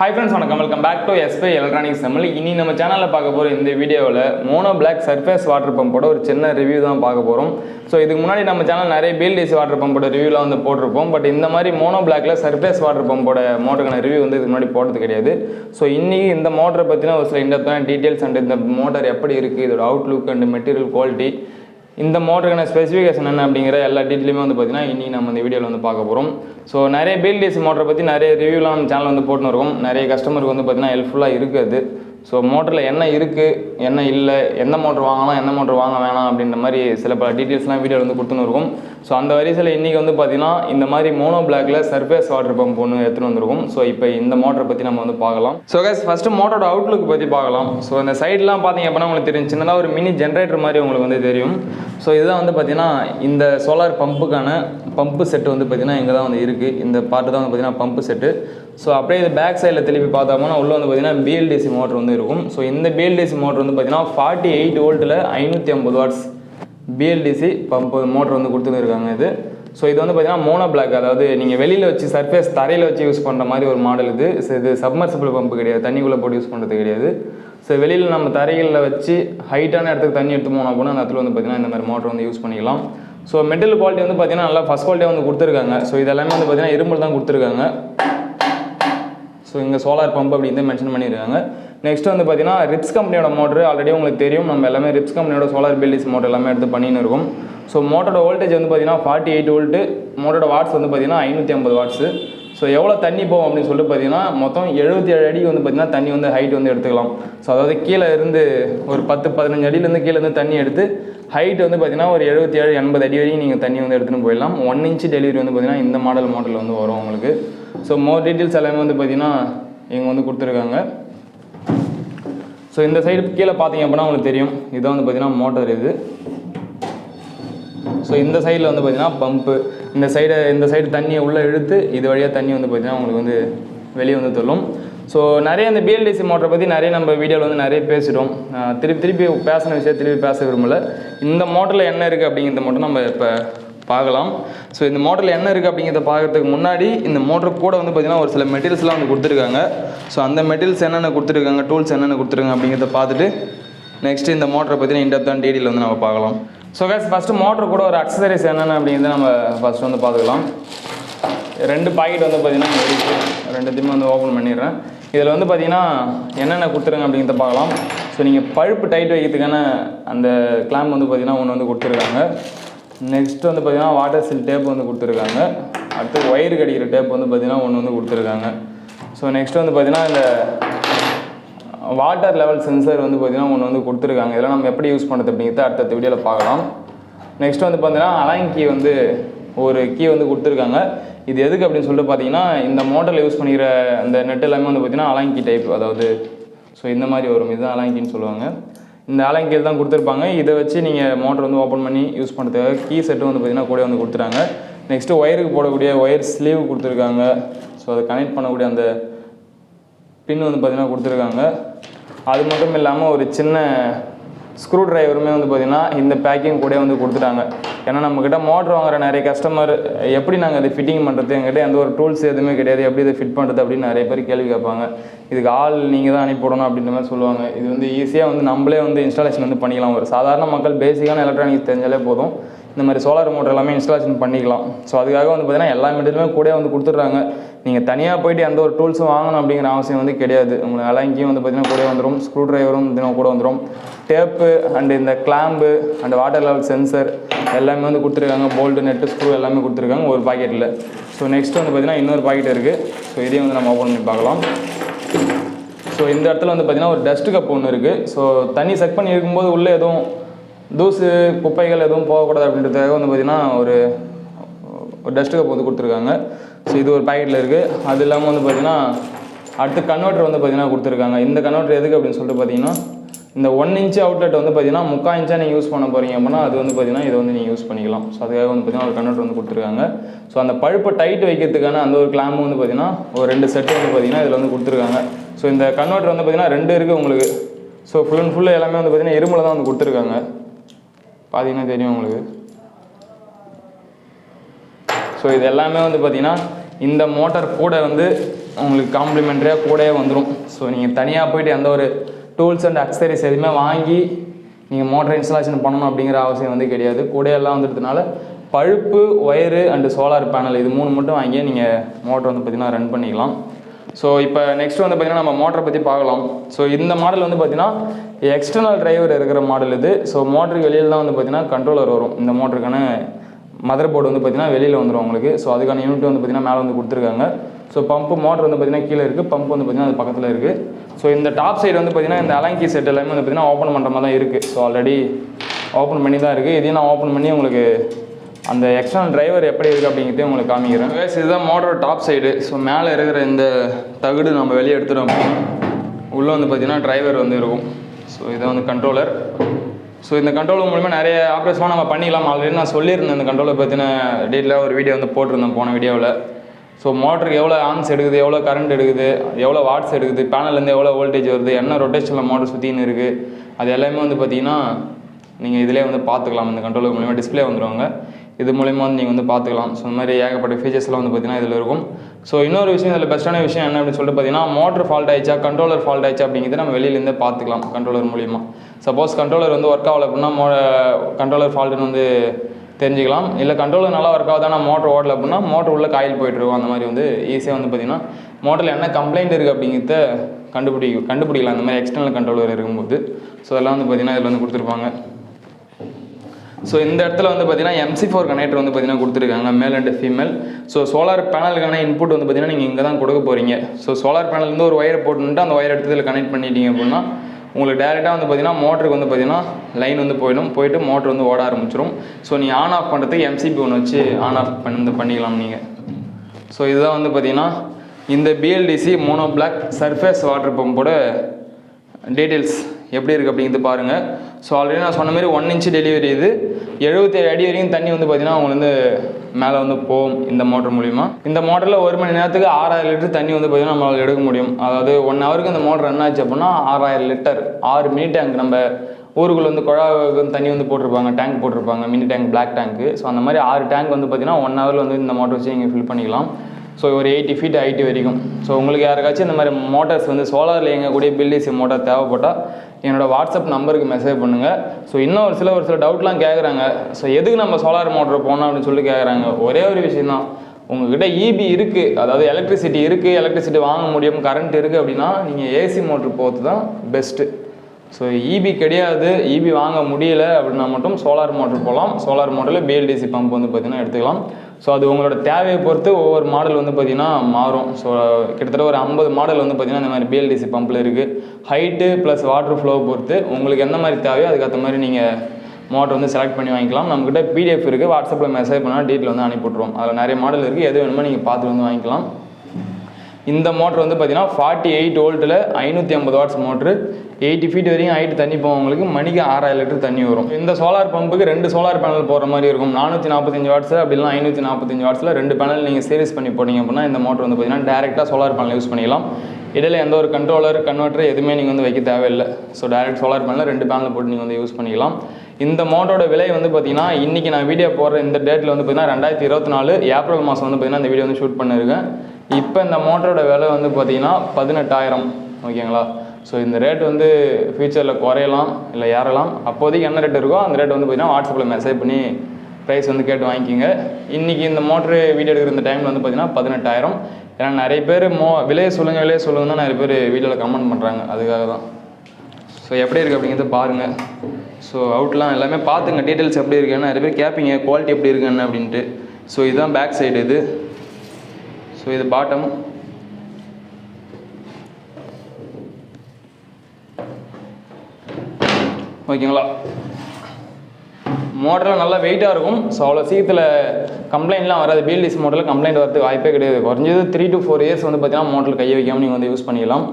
High friends வணக்கம். Welcome back to SP electronics Tamil இனி நம்ம சேனலில் பார்க்க போகிற இந்த வீடியோவில் மோனோ பிளாக் சர்ஃபேஸ் வாட்டர் பம்போட ஒரு சின்ன ரிவ்யூ தான் பார்க்க போகிறோம் ஸோ இதுக்கு முன்னாடி நம்ம சேனல் நிறைய பிஎல்டிசி வாட்டர் பம்போட ரிவ்யூலாம் வந்து போட்டிருப்போம். பட் இந்த மாதிரி மோனோ பிளாக்ல சர்ஃபேஸ் வாட்டர் பம்போட மோட்டருக்கான ரிவ்யூ வந்து இதுக்கு முன்னாடி போட்டது கிடையாது. ஸோ இன்றைக்கி இந்த மோட்டரை பற்றின ஒரு சில இன்டெப்தான டீட்டெயில்ஸ் அண்ட் இந்த மோட்டர் எப்படி இருக்குது இதோட அவுட்லுக் அண்ட் மெட்டீரியல் குவாலிட்டி இந்த மோட்டருக்கான ஸ்பெசிஃபிகேஷன் என்ன அப்படிங்கிற எல்லா டீட்டெயிலுமே வந்து பார்த்தீங்கன்னா இன்றைக்கி நம்ம இந்த வீடியோவில் வந்து பார்க்க போகிறோம் ஸோ நிறைய பிஎல்டிசி மோட்டரை பற்றி நிறைய ரிவ்யூலாம் நம்ம சேனல் வந்து போட்டுன்னு இருக்கோம். நிறைய கஸ்டமருக்கு வந்து பார்த்தீங்கன்னா ஹெல்ப்ஃபுல்லாக இருக்குது. ஸோ மோட்டரில் என்ன இருக்குது என்ன இல்லை எந்த மோட்ரு வாங்கலாம் எந்த மோட்ரு வாங்க வேணாம் அப்படின்ற மாதிரி சில பல டீட்டெயில்ஸ்லாம் வீடியோவில் வந்து கொடுத்துன்னு இருக்கும். ஸோ அந்த வரிசையில் இன்றைக்கி வந்து பார்த்திங்கன்னா இந்த மாதிரி மோனோ பிளாக்ல சர்ஃபேஸ் வாட்டர் பம்ப் ஒன்று எடுத்துகிட்டு வந்திருக்கும். ஸோ இப்போ இந்த மோட்டரை பற்றி நம்ம வந்து பார்க்கலாம். ஸோ கேஸ் ஃபஸ்ட்டு மோட்டரோட அவுட்லுக் பற்றி பார்க்கலாம். ஸோ இந்த சைட்லாம் பார்த்தீங்க அப்படின்னா உங்களுக்கு தெரியும். சின்னதாக ஒரு மினி ஜென்ரேட்டர் மாதிரி உங்களுக்கு வந்து தெரியும். ஸோ இதுதான் வந்து பார்த்திங்கன்னா இந்த சோலார் பம்புக்கான பம்பு செட்டு வந்து பார்த்திங்கன்னா இங்கே தான் வந்து இருக்குது இந்த பார்ட்டு தான் வந்து பார்த்தீங்கன்னா பம்பு செட்டு ஸோ அப்படியே இது பேக் சைடில் திருப்பி பார்த்தோம்னா உள்ளே வந்து பார்த்திங்கன்னா பிஎல்டிசி மோட்டர் வந்து இருக்கும். ஸோ இந்த பிஎல்டிசி மோட்டர் வந்து பார்த்தீங்கன்னா ஃபார்ட்டி எயிட் வோல்ட்டில் ஐநூற்றி ஐம்பது வாட்ஸ் பிஎல்டிசி பம்பு மோட்டர் வந்து கொடுத்துருக்காங்க இது. ஸோ இது வந்து பார்த்தீங்கன்னா மோனோ பிளாக் அதாவது நீங்கள் வெளியில் வச்சு சர்ஃபேஸ் தரையில் வச்சு யூஸ் பண்ணுற மாதிரி ஒரு மாடல் இது. ஸோ இது சப்மர்சிபிள் பம்பு கிடையாது. தண்ணிக்குள்ளே போட்டு யூஸ் பண்ணுறது கிடையாது. ஸோ வெளியில் நம்ம தரைகளில் வச்சு ஹைட்டான இடத்துக்கு தண்ணி எடுத்து போனோம் அப்படின்னா அந்த இடத்துல வந்து பார்த்தீங்கன்னா இந்த மாதிரி மோட்டர் வந்து யூஸ் பண்ணிக்கலாம். ஸோ மெட்டல் குவாலிட்டி வந்து பார்த்தீங்கன்னா நல்லா ஃபஸ்ட் குவாலிட்டியாக வந்து கொடுத்துருக்காங்க. ஸோ இதெல்லாமே வந்து பார்த்தீங்கன்னா இரும்பு தான் கொடுத்துருக்காங்க. ஸோ இங்கே சோலார் பம்ப் அப்படின்னு மென்ஷன் பண்ணியிருக்காங்க. நெக்ஸ்ட் வந்து பார்த்தீங்கன்னா ரிப்ஸ் கம்பெனியோட மோட்ரு ஆல்ரெடி உங்களுக்கு தெரியும். நம்ம எல்லாமே ரிப்ஸ் கம்பெனியோட சோலார் பில்டிஸ் மோட்டர் எல்லாமே எடுத்து பண்ணின்னு இருக்கும். ஸோ மோட்டரோட வோல்டேஜ் வந்து பார்த்தீங்கன்னா ஃபார்ட்டி எயிட் வோல்ட்டு மோட்டரோட வாட்ஸ் வந்து பார்த்தீங்கன்னா ஐநூற்றி ஐம்பது வாட்ஸு ஸோ எவ்வளோ தண்ணி போகும் அப்படின்னு சொல்லிட்டு பார்த்தீங்கன்னா மொத்தம் எழுபத்தி ஏழு அடி வந்து பார்த்தீங்கன்னா தண்ணி வந்து ஹைட் வந்து எடுத்துக்கலாம். ஸோ அதாவது கீழே இருந்து ஒரு பத்து பதினஞ்சு அடியிலேருந்து கீழேருந்து தண்ணி எடுத்து ஹைட் வந்து பார்த்தீங்கன்னா ஒரு எழுபத்தி ஏழு எண்பது அடி வரையும் நீங்கள் தண்ணி வந்து எடுத்துகிட்டு போயிடலாம். ஒன் இன்ச் டெலிவரி வந்து பார்த்தீங்கன்னா இந்த மாடல் மாடல் வந்து வரும் உங்களுக்கு. ஸோ மோர் டீட்டெயில்ஸ் எல்லாமே வந்து பார்த்தீங்கன்னா இங்கே வந்து கொடுத்துருக்காங்க. ஸோ இந்த சைடு கீழே பார்த்தீங்க அப்படின்னா உங்களுக்கு தெரியும். இதான் வந்து பார்த்தீங்கன்னா மோட்டர் இது. ஸோ இந்த சைடில் வந்து பார்த்தீங்கன்னா பம்பு இந்த சைடு இந்த சைடு தண்ணியை உள்ளே இழுத்து இது வழியாக தண்ணி வந்து பார்த்தீங்கன்னா உங்களுக்கு வந்து வெளியே வந்து தள்ளும். ஸோ நிறைய இந்த பிஎல்டிசி மோட்டரை பற்றி நிறைய நம்ம வீடியோவில் வந்து நிறைய பேசிட்டோம். திருப்பி திருப்பி பேசின விஷயம் திருப்பி பேச விரும்பல. இந்த மோட்டரில் என்ன இருக்குது அப்படிங்கிறத மட்டும் நம்ம இப்போ பார்க்கலாம். ஸோ இந்த மோட்டரில் என்ன இருக்குது அப்படிங்கிறத பார்க்கறதுக்கு முன்னாடி இந்த மோட்டர் கூட வந்து பார்த்தீங்கன்னா ஒரு சில மெட்டீரியல்ஸ்லாம் வந்து கொடுத்துருக்காங்க. ஸோ அந்த மெட்டீரியல்ஸ் என்னென்ன கொடுத்துருக்காங்க டூல்ஸ் என்னென்ன கொடுத்துருக்காங்க அப்படிங்கிறத பார்த்துட்டு நெக்ஸ்ட் இந்த மோட்டரை பற்றின இன்டெப்தான் டீட்டெயில் வந்து நம்ம பார்க்கலாம். ஸோ கேஸ் ஃபஸ்ட்டு மோட்டர் கூட ஒரு அக்சசரிஸ் என்னென்ன அப்படிங்கிறத நம்ம ஃபஸ்ட்டு வந்து பார்த்துக்கலாம். ரெண்டு பாக்கெட் வந்து பார்த்தீங்கன்னா ரெண்டுத்தையுமே வந்து ஓப்பன் பண்ணிடுறேன். இதில் வந்து பார்த்தீங்கன்னா என்னென்ன கொடுத்துருங்க அப்படிங்கிறத பார்க்கலாம். ஸோ நீங்கள் பழுப்பு டைட் வைக்கிறதுக்கான அந்த கிளாம்ப் வந்து பார்த்தீங்கன்னா ஒன்று வந்து கொடுத்துருக்காங்க. நெக்ஸ்ட் வந்து பார்த்தீங்கன்னா வாட்டர் சில் டேப் வந்து கொடுத்துருக்காங்க. அடுத்து ஒயர் கடிக்கிற டேப் வந்து பார்த்தீங்கன்னா ஒன்று வந்து கொடுத்துருக்காங்க. ஸோ நெக்ஸ்ட் வந்து பார்த்தீங்கன்னா இந்த வாட்டர் லெவல் சென்சர் வந்து பார்த்தீங்கன்னா ஒன்று வந்து கொடுத்துருக்காங்க. இதெல்லாம் நம்ம எப்படி யூஸ் பண்ணுறது அப்படிங்கிறத அடுத்த வீடியோவில் பார்க்கலாம். நெக்ஸ்ட் வந்து பார்த்தீங்கன்னா அலாங் கீ வந்து ஒரு கீ வந்து கொடுத்துருக்காங்க. இது எதுக்கு அப்படின்னு சொல்லிட்டு பார்த்தீங்கன்னா இந்த மோட்டரில் யூஸ் பண்ணிக்கிற அந்த நெட் எல்லாமே வந்து பார்த்தீங்கன்னா அலாங்கி டைப் அதாவது ஸோ இந்த மாதிரி வரும். இதுதான் அலாங்கின்னு சொல்லுவாங்க. இந்த அலாங்கி தான் கொடுத்துருப்பாங்க. இதை வச்சு நீங்கள் மோட்டர் வந்து ஓப்பன் பண்ணி யூஸ் பண்ணுறதுக்காக கீ செட்டு வந்து பார்த்தீங்கன்னா கூட வந்து கொடுத்துருக்காங்க நெக்ஸ்ட்டு ஒயருக்கு போடக்கூடிய ஒயர் ஸ்லீவ் கொடுத்துருக்காங்க. ஸோ அதை கனெக்ட் பண்ணக்கூடிய அந்த பின் வந்து பார்த்திங்கன்னா கொடுத்துருக்காங்க. அது மட்டும் இல்லாமல் ஒரு சின்ன ஸ்க்ரூ டிரைவருமே வந்து பார்த்திங்கன்னா இந்த பேக்கிங் கூட வந்து கொடுத்துட்டாங்க. ஏன்னா நம்மக்கிட்ட மோட்ரு வாங்குற நிறைய கஸ்டமர் எப்படி நாங்கள் அதை ஃபிட்டிங் பண்ணுறது எங்கிட்ட எந்த ஒரு டூல்ஸ் எதுவுமே கிடையாது. எப்படி இதை ஃபிட் பண்ணுறது அப்படின்னு நிறைய பேர் கேள்வி கேட்பாங்க. இதுக்கு ஆள் நீங்கள் தான் அனுப்பிவிடணும் அப்படின்ற மாதிரி சொல்லுவாங்க. இது வந்து ஈஸியாக வந்து நம்மளே வந்து இன்ஸ்டாலேஷன் வந்து பண்ணிக்கலாம். ஒரு சாதாரண மக்கள் பேசிக்கான எலக்ட்ரானிக்ஸ் தெரிஞ்சாலே போதும். இந்த மாதிரி சோலார் மோட்டர் எல்லாமே இன்ஸ்டாலேஷன் பண்ணிக்கலாம். ஸோ அதுக்காக வந்து பார்த்தீங்கன்னா எல்லா மெட்டீரியலுமே கூட வந்து கொடுத்துட்றாங்க. நீங்கள் தனியாக போயிட்டு எந்த ஒரு டூல்ஸும் வாங்கணும் அப்படிங்கிற அவசியம் வந்து கிடையாது. உங்களுக்கு அலங்கியும் வந்து பார்த்தீங்கன்னா கூட வந்துடும் ஸ்க்ரூ டிரைவரும் தினம் கூட வந்துடும் டேப்பு அண்ட் இந்த clamp and water level sensor எல்லாமே வந்து கொடுத்துருக்காங்க. போல்டு நெட்டு ஸ்க்ரூ எல்லாமே கொடுத்துருக்காங்க. ஒரு பாக்கெட்டில் ஸோ நெக்ஸ்ட் வந்து பார்த்தீங்கன்னா இன்னொரு பாக்கெட் இருக்குது ஸோ இதையும் வந்து நம்ம ஓப்பன் பண்ணி பார்க்கலாம். ஸோ இந்த இடத்துல வந்து பார்த்தீங்கன்னா ஒரு டஸ்ட் கப் ஒன்று இருக்குது ஸோ தண்ணி செக் பண்ணி இருக்கும்போது உள்ளே எதுவும் தூசு குப்பைகள் எதுவும் போகக்கூடாது அப்படின்றதுக்காக வந்து பார்த்தீங்கன்னா ஒரு ஒரு டஸ்ட் கப் வந்து கொடுத்துருக்காங்க. ஸோ இது ஒரு பாக்கெட்டில் இருக்குது அது இல்லாமல் வந்து பார்த்தீங்கன்னா அடுத்து கன்வெர்ட்டர் வந்து பார்த்தீங்கன்னா கொடுத்துருக்காங்க. இந்த கன்வெர்ட்டர் எதுக்கு அப்படின்னு சொல்லிட்டு பார்த்தீங்கன்னா இந்த ஒன் இன்ச்சு அவுட்லெட் வந்து பார்த்தீங்கன்னா முக்கால் இன்ச்சாக நீங்கள் யூஸ் பண்ண போகிறீங்க அப்படின்னா அது வந்து பார்த்தீங்கன்னா இதை வந்து நீங்கள் யூஸ் பண்ணிக்கலாம். ஸோ அதுக்காக வந்து பார்த்தீங்கன்னா ஒரு கன்வெர்ட்டர் வந்து கொடுத்துருக்காங்க. ஸோ அந்த பழுப்பை டைட் வைக்கிறதுக்கான அந்த ஒரு கிளாம்பு வந்து பார்த்தீங்கன்னா ஒரு ரெண்டு செட்டு வந்து பார்த்தீங்கன்னா இதில் வந்து கொடுத்துருக்காங்க. ஸோ இந்த கன்வெர்ட்டர் வந்து பார்த்தீங்கன்னா ரெண்டு இருக்குது உங்களுக்கு. ஸோ ஃபுல் அண்ட் ஃபுல்லு எல்லாமே வந்து பார்த்தீங்கன்னா இரும்பில் தான் வந்து கொடுத்துருக்காங்க. பார்த்தீங்கன்னா தெரியும் உங்களுக்கு. ஸோ இது எல்லாமே வந்து பார்த்தீங்கன்னா இந்த மோட்டார் கூட வந்து உங்களுக்கு காம்ப்ளிமெண்ட்ரியாக கூடவே வந்துடும் ஸோ நீங்கள் தனியாக போயிட்டு எந்த ஒரு டூல்ஸ் அண்ட் அக்சசரிஸ் எதுவுமே வாங்கி நீங்கள் மோட்டர் இன்ஸ்டாலேஷன் பண்ணணும் அப்படிங்கிற அவசியம் வந்து கிடையாது. கூடையெல்லாம் வந்துடுறதுனால பழுப்பு ஒயரு அண்டு சோலார் பேனல் இது மூணு மட்டும் வாங்கி நீங்கள் மோட்டர் வந்து பார்த்திங்கன்னா ரன் பண்ணிக்கலாம். ஸோ இப்போ நெக்ஸ்ட் வந்து பார்த்திங்கன்னா நம்ம மோட்டரை பற்றி பார்க்கலாம். ஸோ இந்த மாடல் வந்து பார்த்திங்கன்னா எக்ஸ்டர்னல் டிரைவர் இருக்கிற மாடல் இது. ஸோ மோட்டருக்கு வெளியில் தான் வந்து பார்த்திங்கன்னா கண்ட்ரோலர் வரும். இந்த மோட்டருக்கான மதர் போர்டு வந்து பார்த்திங்கன்னா வெளியில் வந்துடும் உங்களுக்கு ஸோ அதுக்கான யூனிட் வந்து பார்த்திங்கன்னா மேலே வந்து கொடுத்துருக்காங்க. ஸோ பம்ப்பு மோட்டர் வந்து பார்த்திங்கன்னா கீழே இருக்குது பம்ப் வந்து பார்த்திங்கன்னா அது பக்கத்தில் இருக்குது ஸோ இந்த டாப் சைடு வந்து பார்த்திங்கன்னா இந்த அலங்கி செட் எல்லாமே வந்து பார்த்திங்கன்னா ஓப்பன் பண்ணுற மாதிரி தான் இருக்குது ஸோ ஆல்ரெடி ஓப்பன் பண்ணி தான் இருக்குது இதையும் நான் ஓப்பன் பண்ணி உங்களுக்கு அந்த எக்ஸ்டர்னல் டிரைவர் எப்படி இருக்குது அப்படிங்கிறதையும் உங்களுக்கு காமிக்கிறேன். வேஸ் இதுதான் மோட்டரோட டாப் சைடு ஸோ மேலே இருக்கிற இந்த தகுடு நம்ம வெளியே எடுத்துட்டோம். உள்ளே வந்து பார்த்திங்கன்னா டிரைவர் வந்து இருக்கும். ஸோ இதான் வந்து கண்ட்ரோலர் ஸோ இந்த கண்ட்ரோல் மூலிமா நிறைய ஆப்ரேஷன்லாம் நம்ம பண்ணிக்கலாம். ஆல்ரெடி நான் சொல்லியிருந்தேன் இந்த கண்ட்ரோலை பற்றின டீட்டெயிலாக ஒரு வீடியோ வந்து போட்டிருந்தேன் போன வீடியோவில் ஸோ மோட்டருக்கு எவ்வளோ ஆன்ஸ் எடுக்குது எவ்வளோ கரண்ட் எடுக்குது எவ்வளோ வாட்ஸ் எடுக்குது பேனல்லேருந்து எவ்வளோ வோல்டேஜ் வருது என்ன ரொட்டேஷனில் மோட்டர் சுற்றின்னு இருக்குது அது எல்லாமே வந்து பார்த்தீங்கன்னா நீங்கள் இதிலே வந்து பார்த்துக்கலாம். இந்த கண்ட்ரோலர் மூலிமா டிஸ்ப்ளே வந்துடுவாங்க இது மூலிமா வந்து நீங்கள் வந்து பார்த்துக்கலாம். ஸோ இந்த மாதிரி ஏகப்பட்ட ஃபீச்சர்ஸ்லாம் வந்து பார்த்தீங்கன்னா இதில் இருக்கும். ஸோ இன்னொரு விஷயம் இதில் பெஸ்ட்டான விஷயம் என்ன அப்படின்னு சொல்லிட்டு பார்த்தீங்கன்னா மோட்டர் ஃபால்ட் ஆயிடுச்சா கண்ட்ரோலர் ஃபால்ட் ஆயிடுச்சா அப்படிங்கிறது நம்ம வெளியிலேருந்தே பார்த்துக்கலாம் கண்ட்ரோலர் மூலிமா சப்போஸ் கண்ட்ரோலர் வந்து ஒர்க் ஆகலை அப்படின்னா மோ கண்ட்ரோலர் ஃபால்ட்டுன்னு வந்து தெரிஞ்சுக்கலாம். இல்லை கண்ட்ரோலர் நல்லா ஒர்க் ஆகுது ஆனால் மோட்டர் ஓடல அப்படின்னா மோட்டர் உள்ள காயில் போயிட்டுருக்கும். அந்த மாதிரி வந்து ஈஸியாக வந்து பார்த்திங்கன்னா மோட்டரில் என்ன கம்ப்ளைண்ட் இருக்குது அப்படிங்கிறத கண்டுபிடி கண்டுபிடிக்கலாம். அந்த மாதிரி எக்ஸ்டர்னல் கண்ட்ரோலர் இருக்கும்போது. ஸோ அதெல்லாம் வந்து பார்த்தீங்கன்னா இதில் வந்து கொடுத்துருப்பாங்க. ஸோ இந்த இடத்துல வந்து பார்த்தீங்கன்னா எம்சி ஃபோர் கனெக்டர் வந்து பார்த்தீங்கன்னா கொடுத்துருக்காங்க male and female so solar பேனலுக்கான input வந்து பார்த்தீங்கன்னா நீங்கள் இங்கே தான் கொடுக்க போகிறீங்க ஸோ சோலார் பேனல்லேருந்து ஒரு ஒயரை போட்டுட்டு அந்த ஒயர் எடுத்து இதில் கனெக்ட் பண்ணிட்டீங்க அப்படின்னா உங்களுக்கு டேரெக்டாக வந்து பார்த்தீங்கன்னா மோட்டருக்கு வந்து பார்த்தீங்கன்னா லைன் வந்து போயிடும். போயிட்டு மோட்டர் வந்து ஓட ஆரம்பிச்சிடும் ஸோ நீங்கள் ஆன் ஆஃப் பண்ணுறதுக்கு எம்சிபி ஒன்று வச்சு ஆன் ஆஃப் பண்ணி பண்ணிக்கலாம் நீங்கள் ஸோ இதுதான் வந்து பார்த்தீங்கன்னா இந்த BLDC mono block surface water பம்போட details எப்படி இருக்குது அப்படிங்கிறது பாருங்கள் ஸோ ஆல்ரெடி நான் சொன்ன மாதிரி ஒன் இன்ச்சு டெலிவரி இது. எழுபத்தேழு அடி வரைக்கும் தண்ணி வந்து பார்த்திங்கன்னா உங்களுக்கு வந்து மேலே வந்து போகும் இந்த மோட்டர் மூலிமா இந்த மோட்டரில் ஒரு மணி நேரத்துக்கு ஆறாயிரம் லிட்டர் தண்ணி வந்து பார்த்தீங்கன்னா நம்மளால் எடுக்க முடியும். அதாவது ஒன் ஹவருக்கு இந்த மோட்டர் ரன் ஆச்சு அப்படின்னா ஆறாயிரம் லிட்டர் ஆறு மினி டேங்க் நம்ம ஊருக்குள்ளே வந்து குழாவுக்கு வந்து தண்ணி வந்து போட்டிருப்பாங்க டேங்க் போட்டிருப்பாங்க மினி டேங்க் பிளாக் டேங்க்கு ஸோ அந்த மாதிரி ஆறு டேங்க் வந்து பார்த்திங்கன்னா ஒன் ஹவரில் வந்து இந்த மோட்டர் வச்சு நீங்கள் ஃபில் பண்ணிக்கலாம். ஸோ ஒரு எயிட்டி ஃபீட் ஹைட்டு வரைக்கும். ஸோ உங்களுக்கு யாருக்காச்சும் இந்த மாதிரி மோட்டார்ஸ் வந்து சோலாரில் இயங்கக்கூடிய பில்டிசி மோட்டார் தேவைப்பட்டால் என்னோடய வாட்ஸ்அப் நம்பருக்கு மெசேஜ் பண்ணுங்கள் ஸோ இன்னும் ஒரு சில ஒரு சில டவுட்லாம் கேட்குறாங்க ஸோ எதுக்கு நம்ம சோலார் மோட்டர் போனோம் அப்படின்னு சொல்லி கேட்குறாங்க ஒரே ஒரு விஷயம் தான். உங்ககிட்ட இபி இருக்குது அதாவது எலக்ட்ரிசிட்டி இருக்குது எலக்ட்ரிசிட்டி வாங்க முடியும். கரண்ட் இருக்குது அப்படின்னா நீங்கள் ஏசி மோட்ரு போகிறது தான் பெஸ்ட்டு ஸோ இபி கிடையாது. இபி வாங்க முடியல அப்படின்னா மட்டும் சோலார் மோட்டர் போகலாம் சோலார் மோட்டரில் பிஎல்டிசி பம்ப் வந்து பார்த்திங்கன்னா எடுத்துக்கலாம். ஸோ அது உங்களோட தேவையை பொறுத்து ஒவ்வொரு மாடல் வந்து பார்த்திங்கன்னா மாறும். ஸோ கிட்டத்தட்ட ஒரு ஐம்பது மாடல் வந்து பார்த்திங்கன்னா இந்த மாதிரி பிஎல்டிசி பம்பில் இருக்குது ஹைட்டு ப்ளஸ் வாட்டர் ஃப்ளோ பொறுத்து உங்களுக்கு எந்த மாதிரி தேவையோ அதுக்கேற்ற மாதிரி நீங்கள் மோட்டர் வந்து செலக்ட் பண்ணி வாங்கிக்கலாம். நம்மக்கிட்ட பிடிஎஃப் இருக்குது வாட்ஸ்அப்பில் மெசேஜ் பண்ணால் டீட்டெயில் வந்து அனுப்பிவிட்ருவோம் அதில் நிறைய மாடல் இருக்குது எது வேணுமோ நீங்கள் பார்த்து வந்து வாங்கிக்கலாம். இந்த மோட்டர் வந்து பார்த்தீங்கன்னா ஃபார்ட்டி எயிட் வோல்ட்டில் ஐநூற்றி ஐம்பது வாட்ஸ் மோட்ரு எயிட்டி ஃபீட் வரையும் ஹைட்டு தண்ணி போவங்களுக்கு மணிக்கு ஆறாயிரம் லிட்டர் தண்ணி வரும். இந்த சோலார் பம்புக்கு ரெண்டு சோலார் பேனல் போடுற மாதிரி இருக்கும். நானூற்றி நாற்பத்தஞ்சு வாட்ஸ் அப்படிலாம் ஐநூற்றி நாற்பத்தஞ்சு வாட்ஸில் ரெண்டு பேனல் நீங்கள் சீரிஸ் பண்ணி போனீங்க அப்படின்னா இந்த மோட்ரு வந்து பார்த்தீங்கன்னா டேரெக்டாக சோலார் பேனல் யூஸ் பண்ணிக்கலாம். இடையில எந்த ஒரு கண்ட்ரோலர் கன்வெர்ட்டர் எதுவுமே நீங்கள் வந்து வைக்க தேவையில்லை. ஸோ டேரெக்ட் சோலார் பேனல் ரெண்டு பேனல் போட்டு நீங்கள் வந்து யூஸ் பண்ணிக்கலாம். இந்த மோட்டரோட விலை வந்து பார்த்தீங்கன்னா இன்றைக்கி நான் வீடியோ போடுற இந்த டேட்டில் வந்து பார்த்தீங்கன்னா ரெண்டாயிரத்தி இருபத்தி நாலு ஏப்ரல் மாதம் வந்து பார்த்தீங்கன்னா இந்த வீடியோ வந்து ஷூட் பண்ணியிருக்கேன் இப்போ இந்த மோட்டரோட விலை வந்து பார்த்தீங்கன்னா பதினெட்டாயிரம் ஓகேங்களா? ஸோ இந்த ரேட் வந்து ஃபியூச்சரில் குறையலாம் இல்லை ஏறலாம். அப்போதைக்கு என்ன ரேட் இருக்கோ அந்த ரேட் வந்து பார்த்தீங்கன்னா வாட்ஸ்அப்பில் மெசேஜ் பண்ணி ப்ரைஸ் வந்து கேட்டு வாங்கிக்கிங்க. இன்றைக்கி இந்த மோட்ரு வீடியோ எடுக்கிற இந்த டைமில் வந்து பார்த்தீங்கன்னா பதினெட்டாயிரம். ஏன்னா நிறைய பேர் மோ விலையை சொல்லுங்கள் விலையை சொல்லுங்க தான் நிறைய பேர் வீடியோவில் கமெண்ட் பண்ணுறாங்க அதுக்காக தான். ஸோ எப்படி இருக்குது அப்படிங்கிறத பாருங்கள் ஸோ அவுட்லாம் எல்லாமே பார்த்துங்க. டீட்டெயில்ஸ் எப்படி இருக்குன்னு நிறைய பேர் கேட்பீங்க குவாலிட்டி எப்படி இருக்குன்னு அப்படின்ட்டு. ஸோ இதுதான் பேக் சைடு இது. ஸோ இது பாட்டம் ஓகேங்களா? மோட்டரில் நல்லா வெயிட்டாக இருக்கும். ஸோ அவ்வளோ சீக்கிரத்தில் கம்ப்ளைண்ட்லாம் வராது. பிஎல்டிசி மோட்டரில் கம்ப்ளைண்ட் வரதுக்கு வாய்ப்பே கிடையாது. குறைஞ்சது த்ரீ டு ஃபோர் இயர்ஸ் வந்து பார்த்தீங்கன்னா மோட்டரில் கையை வைக்காமல் நீங்கள் வந்து யூஸ் பண்ணிக்கலாம்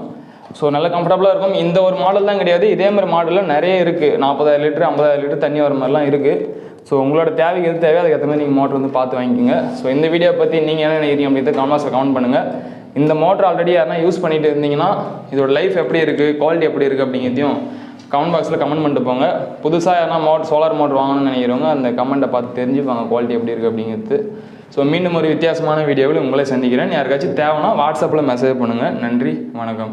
ஸோ நல்ல கம்ஃபர்டபுளாக இருக்கும். இந்த ஒரு மாடல் தான் கிடையாது. இதே மாதிரி மாடலில் நிறைய இருக்குது நாற்பதாயிரம் லிட்டர் ஐம்பதாயிரம் லிட்டர் தண்ணி வர மாதிரிலாம் இருக்குது ஸோ உங்களோட தேவைக்கு எது தேவையோ அதுக்கேற்ற மாதிரி நீங்கள் மோட்டர் வந்து பார்த்து வாங்கிக்கோங்க. ஸோ இந்த வீடியோ பற்றி நீங்கள் என்ன நினைக்கிறீங்க அப்படின்றத கமெண்ட்ஸில் கமெண்ட் பண்ணுங்கள் இந்த மோட்டர் ஆல்ரெடி யாரா யூஸ் பண்ணிட்டு இருந்தீங்கன்னா இதோட லைஃப் எப்படி இருக்குது குவாலிட்டி எப்படி இருக்குது அப்படிங்கிறதையும் கமெண்ட் பாக்ஸில் கமெண்ட் பண்ணிட்டு போங்க. புதுசாக யாரா மோட்டர் சோலார் மோட்டர் வாங்கணும்னு நினைக்கிறவங்க அந்த கமெண்ட்டை பார்த்து தெரிஞ்சுப்பாங்க குவாலிட்டி எப்படி இருக்குது அப்படிங்கிறது. ஸோ மீண்டும் ஒரு வித்தியாசமான வீடியோவில் உங்களை சந்திக்கிறேன். யாருக்காச்சும் தேவைன்னா வாட்ஸ்அப்பில் மெசேஜ் பண்ணுங்கள் நன்றி வணக்கம்.